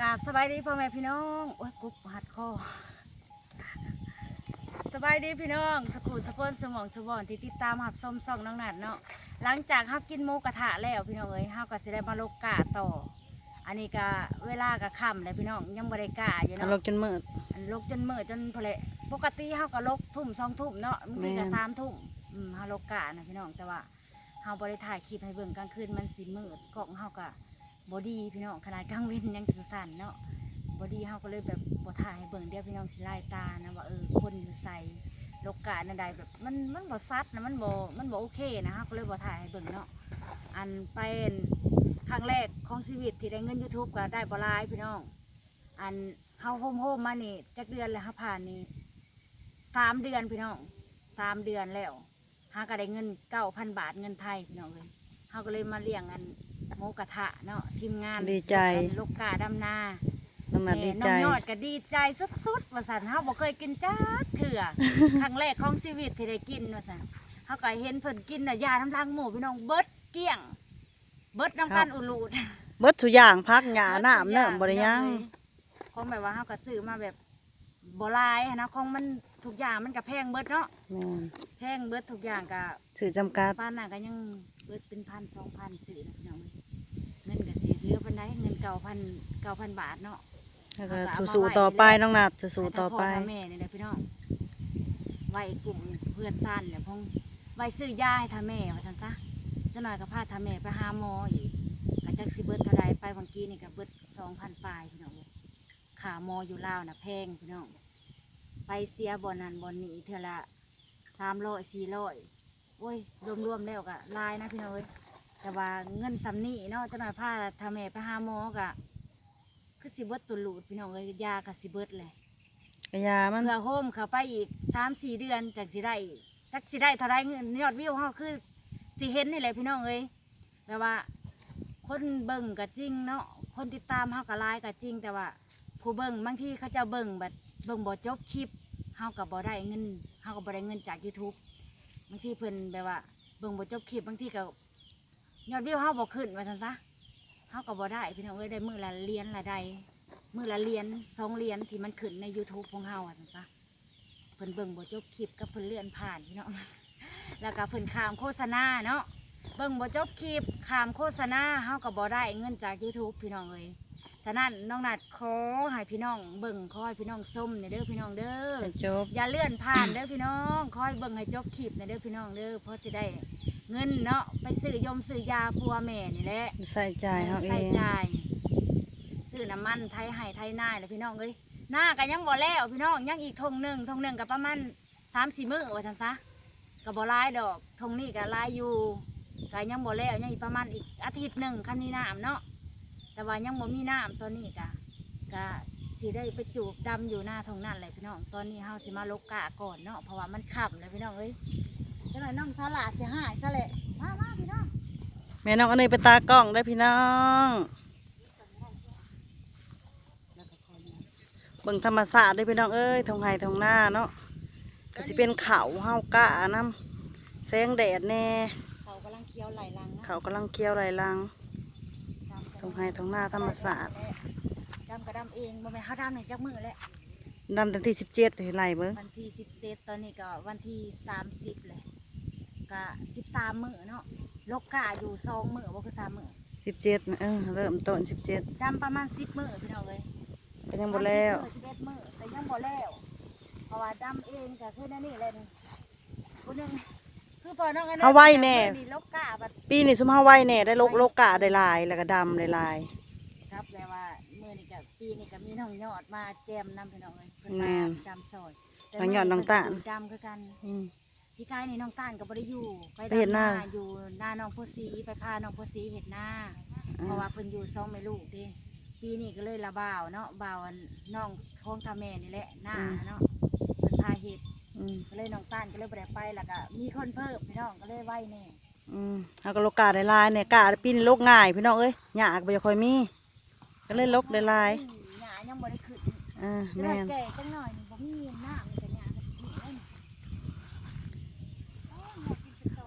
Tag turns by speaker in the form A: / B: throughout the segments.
A: กราบสบายดีพ่อแม่พี่น้องโอ้ยกุ๊บหัดคอสบายดีพี่น้อง สกูสะพนสมองสมองที่ติดตามหับส้มซองน้องหนัดเนาะหลังจากฮับกินหมูกระทะแล้วพี่น้องเอ้ยเฮาก็สิได้มาลกกาต่อ อันนี้ก็เวลาก็ค่ำเลยพี่น้องยังบ่ได้กาอยู่
B: เอา
A: เนาะ
B: ลงจนมืด
A: อันลกจนมืดจนพอเละปกติเฮาก็ลกทุ่มสองทุ่มเนาะบางทีก็
B: แม่น
A: สามทุ่มอืมเฮาลกกะนะพี่น้องแต่ว่าเฮาบ่ได้ถ่ายคลิปให้เบิ่งกลางคืนมันสิมืดกล้องเฮาก็ บ่ดีพี่น้องขนาดกลางเว้นยังสั่นๆเนาะบ่ดีเฮาก็เลยแบบบ่ถ่ายเบิ่งเดียวพี่น้องสิลายตานะว่าเออคนอยู่ใส่ลกกะนั่นใดแบบมันมันบ่ซัดนะมันบ่มันบ่โอเคนะเฮาก็เลยบ่ถ่ายให้เบิ่งเนาะอันเป็นครั้งแรกของชีวิตที่ได้เงิน YouTube ก็ได้บ่หลายพี่น้อง อันเขาโฮมโฮมมานี่จักเดือนแล้วฮะผ่านนี่สามเดือนพี่น้องสามเดือนแล้วหาก็ได้เงินเก้าพันบาทเงินไทยพี่น้องเลยเขาก็เลยมาเลี้ยงอัน หมูกระทะเนาะทีมงาน
B: ดีใจ
A: อันลูกกาดำนา
B: น้องนัดดี
A: แม่
B: ใจ
A: น้องยอดก็ดีใจสุดๆว่าสันเฮาบ่เคยกินจักเถื่อครั้งแรกของชีวิตที่ได้กินว่าสันเฮาก็เห็นเพิ่นกินน่ะยาน้ำลังหมูพี่น้องเบิดเกลี้ยง เบิดน้ำกันอุลูด
B: เบิดทุกอย่างพักหญ้าน้ำเนิ่มบ่ได้ยัง
A: ของแบบว่าเฮาก็ซื้อมาแบบบ่หลายหั้นนะของมันทุกอย่างมันก็แพงเบิดเนาะ
B: แม่น
A: แพงเบิดทุกอย่างก็
B: ถือจำกัด
A: ป้านน่ะก็ยังเบิดเป็นพันสองพันซื้อนะพี่น้องเงินก็สิเหลือปานใด เงินเก่าพันเก่าพันบาทเนาะ
B: แล้วก็สู้ๆต่อไปน้องนัดสู้ๆต่อไป
A: ให้ทั้งพ่ทั้งแม่นี่แหละพี่น้องไว้กลุ่มเพื่อนสั้นเนี่ยพงไว้ซื้อยาให้ท่าแม่ว่าซั่นซะเจะหน่อยก็พาท่าแม่ไปหาหมออีกก็จักสิเบิดเท่าใดไปเมื่อกี้นี่ก็เบิด2,000ปลายพี่น้องเอ้ยขาหมออยู่ลาวน่ะแพงพี่น้องไปเสียบ่อนนั้นบ่อนนี้เท่าละสามร้อยสี่ร้อยโอ้ยรวมๆแล้วก็หลายนะพี่น้องเอ้ย แต่ว่าเงินสำนี่เนาะเจะหน่อยพาท่าแม่ไปหาหมอกะคือสิเบิดตุลูดพี่น้องเอ้ยยาก็สิเบิดเลย
B: กระยามัน
A: เพื่อโฮมเข้าไปอีกสามสี่เดือนจากสิได้จักสิได้เท่าไรเงินยอดวิวเขาคือสิเห็นนี่แหละพี่น้องเอ้ยแต่ว่า คนเบิ่งก็จริงเนาะคนติดตามเขาก็หลายก็จริง แต่ว่า ผู้เบิ่งบางทีเขาเจะเบิ่งแบบเบิ่งบ่จบคลิปเขาก็บ่ได้เงินเขาก็บ่ได้เงินจาก YouTube บางทีเพิ่นแบบว่าเบิ่งบ่จบคลิปบางทีก็ ยอดวิวเขาบ่ขึ้นว่าซั่นซะเขาก็บ่ได้พี่น้องเอ้ยได้มือละเหรียญละใดมือละเหรียญสองเหรียญที่มันขึ้นใน YouTube ของเฮาอะจังซะเพิ่นเบิ่งบ่จบคลิปกับเพิ่นเลื่อนผ่านพี่น้องแล้วก็เพิ่นขามโฆษณาเนาะเบิ่งบ่จบคลิปขามโฆษณาเฮาก็บ่ได้เงินจาก YouTube พี่น้องเอ้ยฉะนั้นน้องนัดขอให้พี่น้องเบิ่งขอให้พี่น้องส้มเนี่ยเด้อพี่น้องเด้อ
B: ให้จบ
A: อย่าเลื่อนผ่านเด้อพี่น้องคอยเบิ่งให้จบคลิปเนี่ยเด้อพี่น้องเด้อเพราะจะได้ เงินเนาะไปซื้อยมซื้อยาปัวแม่นี่แหละ
B: ใส่ใจเฮาเอ
A: ใส่
B: ง
A: ใจายซื้อน้ำมันไทยไห้ไทยหน้าเลยพี่น้องเอ้ยหน้าก็ยังบ่แล้วพี่น้องยังอีกทงหนึ่งทงหนึ่งกับประมาณสามสี่มื้อว่าซั่นซะก็บ่หลายดอกทงนี้ก็หลายอยู่ก็ยังบ่แล้วยังอีกประมาณอีกอาทิตย์หนึ่งคันมีน้ำเนาะแต่ว่ายังบ่มีน้ำตอนนี้ก็ก็สิได้ไปจูบดำอยู่หน้าทงนั่นเลยพี่น้องตอนนี้เฮาสิมาลกกะก่อนเนาะเพราะว่ามันขับเลยพี่น้องเอ้ย จังหน่อยน้องสาละเสียหายซะแหละมามาพี่น้อง
B: แม่น้องอันนี้ไปตากล้องได้อพี่น้อง
A: แล้วก็คอยดู
B: เบิ่งธรรมศาสตร์ได้อพี่น้องเอ้ยทงไห้ทงหน้าเนาะก็สิเป็นเขาเฮากะน้ำแสงแดดแน่
A: เขากำลังเคี้ยวไหลลังนะ
B: เขากำลังเคี้ยวไหลลัง
A: ดำกระ
B: ทงไห้ทงหน้าธรรมศาสตร์
A: ดำกระดำเองบ่แม่นเขาดำในจักมือแหละ
B: ดำตั้งที่สิบเจ็ดเห็นไรเบิ่ง
A: วันที่สิบเจ็ดตอนนี้ก็วันที่สามสิบเลย ก็สิบสามมือเนาะลกกาอยู่สองมือว่าคือสามมือ
B: สิบเจ็ดเออเริ่มต้นสิบเจ็ด
A: ดำประมาณสิบมือพี่น้องเลย
B: ก็ยังบ่แล้ว
A: สิบเอ็ดมือแต่ยังบ่แล้วเพราะว่าดำเองก็คือนั่นนี่เลยนี่คนนึงคือพอน้องอันนั้น
B: เอาไว้แน่
A: ดีลกกาบัด
B: ปีนี้ซุมเฮาไว้แน่ได้โลกโลกะได้ลายแล้วก็ดำได้ลาย
A: ครับแต่ว่ามือนี่กับปีนี่ก็มีน้องยอดมาแจมนำพี่น้องเลยเพิ่น
B: แม่
A: มานดำซอยแต่
B: น้องยอดน้องตาล
A: เพิ่อยู่ดำคือกัน
B: อืม
A: พี่กายนี่น้องตาลก็บ่ได้อยู่ไป
B: ไปเฮ็ดหน้าำ
A: อยู่หน้าน้องโพสีไปพาน้องโพสีเฮ็ดหน้า
B: อ่า
A: เพราะว่าเพิ่นอยู่สองแม่ลูกเดิปีนี้ก็เลยละบ่าวเนาะบ่าวอันน้องท้องทาแม่นี่แหละหน้าเนาะเพิ่นพาเฮ็ด
B: อืม
A: ก็เลยน้องตาลก็เลยบ่ได้ไปแล้วก็มีคนเพิ่มพี่น้องก็เลยไว้แน่
B: อืมเฮาก็โลกะได้ลายเนี่ยกะปีนี้โลกง่ายพี่น้องเอ้ยหยากบ่ค่อยมี ก็เลยลกได้ลาย
A: อืมหญ้ายังบ่ได้ขึ้น
B: อ่า
A: จะได้
B: แม่น
A: แก่จังหน่อยนี่บ่มีน้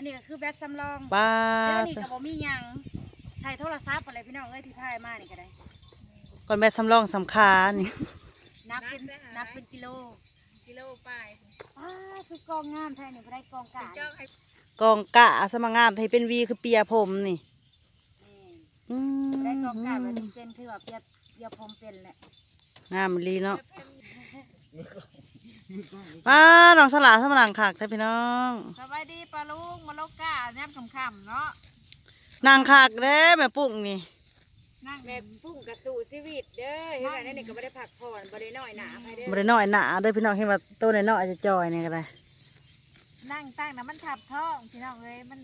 A: อันนี้
B: ก็
A: คือแบตสำรอง
B: ป้า
A: เดี๋ยว
B: ด
A: นี้ก็บ่มีหยังใช้โทรศัพท์อะไรพี่น้องเอ้ยที่พายมานี่ก็ได้
B: ก่อนแม่สำรองสำคานี่
A: นับเป็นนับเป็นกิโล
C: กิโลไป
A: อ้าคือกองงามแท้นี่บ่ได้กองกะ
C: เจ้าให้
B: กองกะสมังงามให้เป็นวีคือเปียผมนี่
A: นี่
B: อืม
A: บ่ได้กองกะแบบนี้เป็นคือว่าเปียกเปียกผมเป็นแหละ
B: งามลีเนาะ
C: เพิ่น
B: ป้าน้องสลาสมังขักแต่พี่น้อง
C: สบายดีปลาลุงมาโลกก้าแนมคำๆเนาะ
B: นางขักเด้แม่ปุ้งนี่
C: นั่ง
A: แม่ปุ้งกระสู่ชีวิตเด้อเฮ็ดแบบนี้ก็บ่ได้พักผ่อนบ่ได้น้อยหนาไปเด้อ
B: บ่ได้น้อยหนาเด้อพี่น้องเห็นว่าตัวน้อยๆจะจอยนี่ก็ได้
C: นั่งตั้งนะมันทับท้องพี่น้องเอ้ยมัน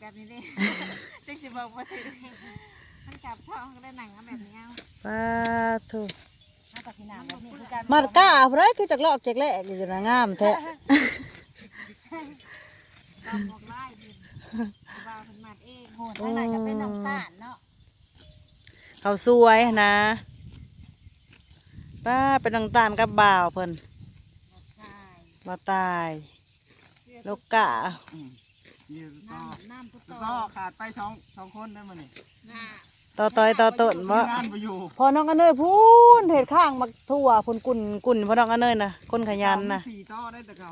C: แบบนี้เลยจึงสิบอกว่าสิมันทับท้องก็ได้หนังแบบนี้เอา
B: ป้าทุ
A: เอา กับพี่น้ำแบบนี้คือการ
B: มัดกะบ่ได้คือจักลอกจักแลกอยู่นะงามแท้
C: ลองบอกไล่ดิบ่าวเพิ่นมาเอง
A: โหดทางไหนก็เป็นน้ำตาลเนาะ
B: เขาสวยนะป้าเป็นนางตาลกับบ่าวเพิ่น
A: ใช่
B: บ่ตายโลกกะ
D: นี่ก็
A: น้ำน้ำพุทโต
D: ก็ขาดไปสองสองคนได้มานี่
C: น่ะ
B: ต่อต่อยต่อต้นบ่
D: งานไปอยู่
B: พอน้องอันเนยพูนเห็ดข้างมักทั่วพุ่นกุ่นกุ่นพอน้องอันเนยนะคนขยันนะ
D: สี่ต่อได้แต่เก่า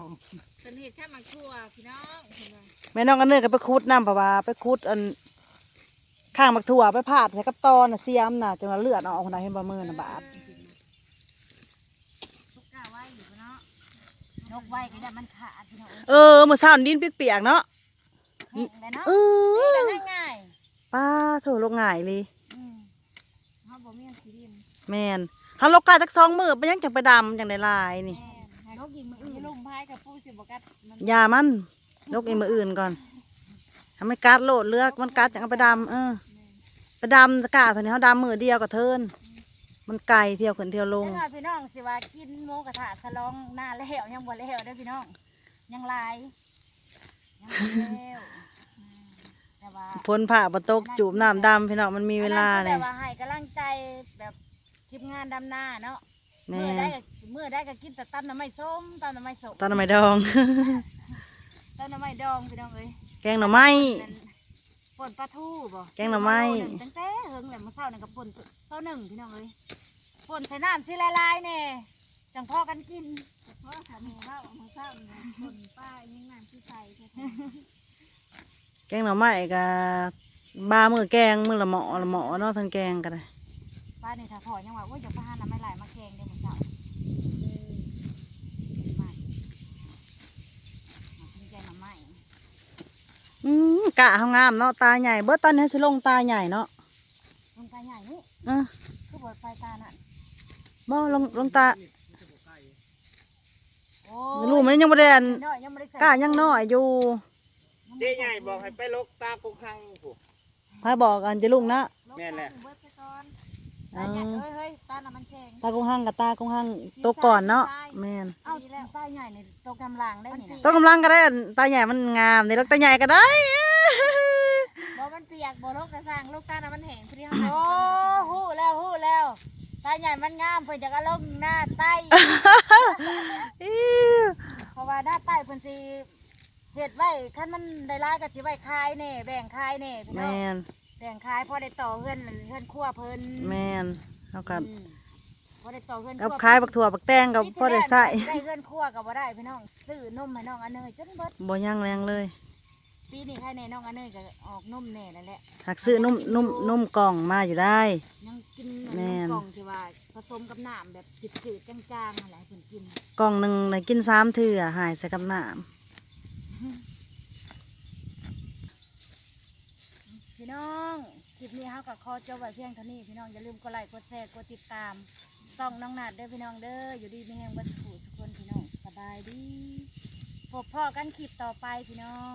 C: เป็นเหตุแค่มาทั่วพี่น้องเพิ่นว่า
B: แม่น้องอันเนยก็ไปคุดน้ำปะวาไปคุดอันข้างมักทั่วไปพาดใส่กับตอนน่ะเสียมน่ะจนว่าเลือดออกคนไหนะเห็นบ่มือน่ะบาด
A: ทุกกะไว้อยู่เนาะนกไว้ก็ได้มันขาดพี่น้อง
B: เออมื้อเช้านี่ดินเปียกๆเนาะ
A: แห้งเลยเนาะ
B: เอ
A: นี่
B: อ
A: ก็ง่าย
B: ป้าโถลงง่ายเลย
A: ๆอืม
C: เฮาบ่มีอันสิดิน
B: แม่นเฮาลกกาจักสองมื้อไปยังจังไปดำจังได้ลายนี่
C: แม่นให้เขากินมื้ออื่นลุงพายกับปู่สิบ่กัดมัน
B: ยามันลกอีมื้ออื่นก่อนทำให้กัดโลดเลือกมันกัดจังเอาไปดำเออไปดำตะกร้าเท่านี้เฮาดำมื้อเดียวก็เทินมันไกลเที่ยวขึ้นเที่ยวลง
A: เจ้าพี่น้องสิว่ากินหมูกระทะสลองหน้าแล้วยังบ่แล้วเด้อพี่น้อง ยังหลายยังบ่แล้วอืมแต่ว่า
B: พ้นผ่าบตกจูบน้ำดำพี่น้องมันมีเวลา
A: อัน
B: เล
A: นั้น
B: ย
A: ก็แบบว่าให้กำลังใจแบบ ทีมงานดำหน้าเนาะ
B: แม่
A: เมื่อได้ก็เมื่อได้ก็กินแต่ตั้น้ำไม่ส้มตั้น้ำไม่ส้ม
B: ตอนทำไมดอง
A: ตั้น้ำไม่ดองพี่น้องเอ้ย
B: แกงหน่อไม้
A: นั่นป่นปลาทูบ่
B: แกงหน่อไม้
A: โลนึ่งตั้งแต่เฮิงแหละมาเช้านั่นกับป่นเช้าหนึ่งพี่น้องเอ้ยป่นใส่น้ำสิละลายๆแน่จังพ่อกันกิน
C: เพราะถ้าหมู่เว้าหมู่เศร้าเนี่ยคนป้ายังน้ำสิใส่แท้
B: แกงหน่อไม้กับบามือแกงมือละหมอละหมอเนาะทั้งแกงกันเลย
A: ป้านี่ถ้าพอยังว่าโอ้ยจะพาหาน้ำไม่ไหลมาแกงเดี๋ยวมื้อเช้าไม่มากินแกงหน่อไม้
B: อืมกะเขางามเนาะตาใหญ่เบิดตอนนี้สิลงตาใหญ่เนาะ
A: ลงตาใหญ่นี่
B: เออ
A: คือบ่ไฟตานั่น
B: บ่ลงลงตา
A: โอ้
B: ลูกมันยังบ่ได้อัน
A: น้อยยังไม่ได้ใส่
B: กะยังน้อยอยู่
D: เจ๊ใหญ่บอกให้ไปลกตากุกคังผู้
B: พายบอกอันจะลุงนะ
D: แม่นแหละ
C: เบิดไปก่อน
B: เอ
A: ตาใหญ่
B: อ
A: เฮ้ยเฮ้ยตาน่ะมันแข็ง
B: ตากงหังกับตากงหังโตวก่อนเนาะแม่น
A: เอ้าตาใหญ่ในโตกำลังได้นี่นะ
B: โตวกำลังก็ได้อันตาใหญ่มันงามนี่แล้วตาใหญ่ก็ได้
C: บ่มันเปียกบ่โลกกระสังโลกตาน่ะมันแห้งพอดีเฮา
A: โอ้หู้แล้วหู้แล้วตาใหญ่มันงามเพิ่นจะกระลงหน้าใต้
B: อิ๊ว
A: เพราะว่าหน้าใต้เพิ่นสิเฮ็ดไว้คันมันได้หลายก็สิไว้ขายแน่แบ่งขายแน่พี่น้อง
B: แม่น
A: แบ่งขายพอได้ต่อเฮือนเฮือนครัวเพิ่น
B: แม่นเอากัน
A: อืมพอได้ต่อเฮือนค
B: กับ
A: รัว
B: ขายบักถั่วบักแตงกับพ่อได้ใส่
A: ได้เฮือนครัวก็บ่ได้พี่น้องซื้อนมให้น้องอันเนยจนเบิด
B: บ่ยังแรงเลย
A: ปีนี้ใครในน้องอันเนยก็ออกนมแน่นั่นแหละ
B: หักซื้อนุ่มนุ่มนุ่มกล่องมาอยู่ได้
A: ยังกิน
B: แม่น
A: นมกล่องที่ว่าผสมกับน้ำแบบจืดๆจางๆอะไรเพิ่นกิน
B: กล่องหนึ่งได้กินสามเถื่อหายใส่กับน้
A: พี่น้องคลิปนี้เขากับขอจบไว้เพียงเท่านี้พี่น้องอย่าลืมกดไลค์กดแชร์กดติดตามต้องน้องนาดเด้อพี่น้องเด้ออยู่ดีมีแรงบัสผูทุกคนพี่น้องสบายดีพบพ่อกันคลิปต่อไปพี่น้อง